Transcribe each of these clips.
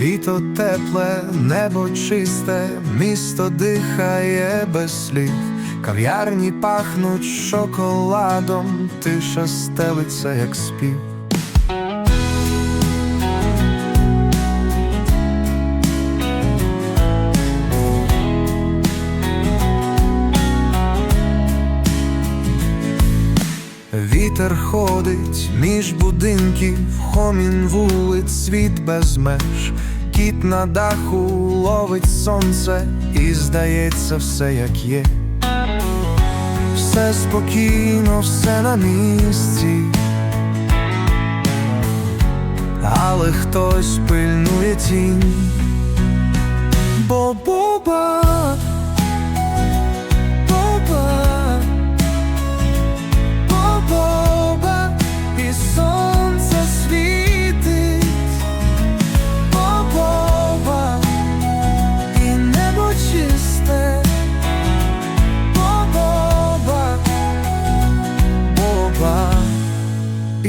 літо тепле, небо чисте, місто дихає без слів, кав'ярні пахнуть шоколадом, тиша стелиться, як спів. Вітер ходить між будинків, хомін вулиць, світ без меж, кіт на даху ловить сонце, і здається, все як є. Все спокійно, все на місці, але хтось пильнує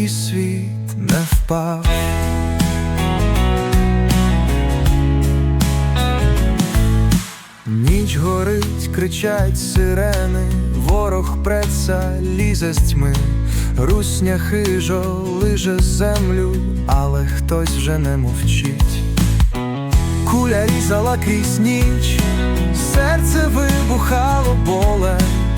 світ не впав. Ніч горить, кричать сирени, ворог преться, лізе з тьми, русня хижо лиже землю, але хтось вже не мовчить. Куля різала крізь ніч, серце вибухало болем,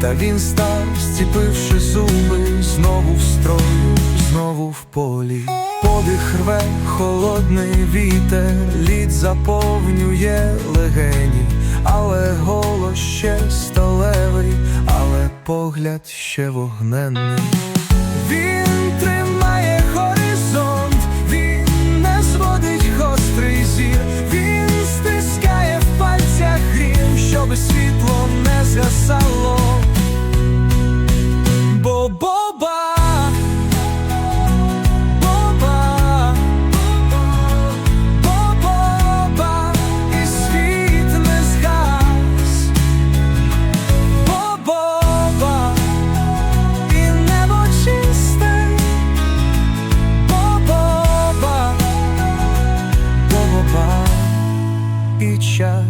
та він став, зціпивши зуби, знову в строю, знову в полі. Подих рве, холодний вітер, лід заповнює легені, але голос ще сталевий, але погляд ще вогненний. Він pressure.